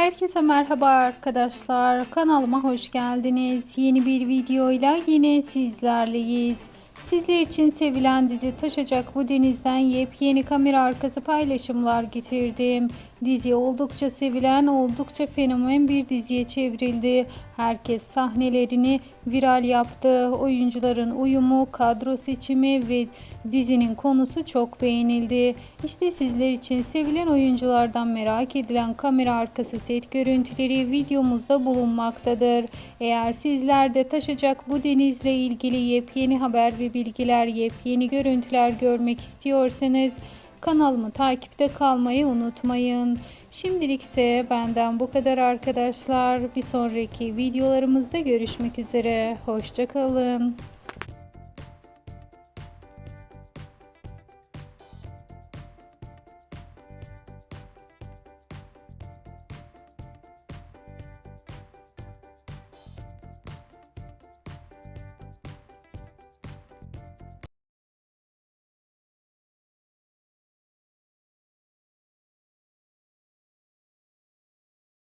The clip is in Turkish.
Herkese merhaba arkadaşlar. Kanalıma hoş geldiniz. Yeni bir videoyla yine sizlerleyiz. Sizler için sevilen dizi Taşacak Bu Deniz'den yepyeni kamera arkası paylaşımlar getirdim. Dizi oldukça sevilen, oldukça fenomen bir diziye çevrildi. Herkes sahnelerini viral yaptı. Oyuncuların uyumu, kadro seçimi ve dizinin konusu çok beğenildi. İşte sizler için sevilen oyunculardan merak edilen kamera arkası set görüntüleri videomuzda bulunmaktadır. Eğer sizler de taşacak bu denizle ilgili yepyeni haber ve bilgiler, yepyeni görüntüler görmek istiyorsanız kanalımı takipte kalmayı unutmayın. Şimdilik ise benden bu kadar arkadaşlar. Bir sonraki videolarımızda görüşmek üzere. Hoşçakalın.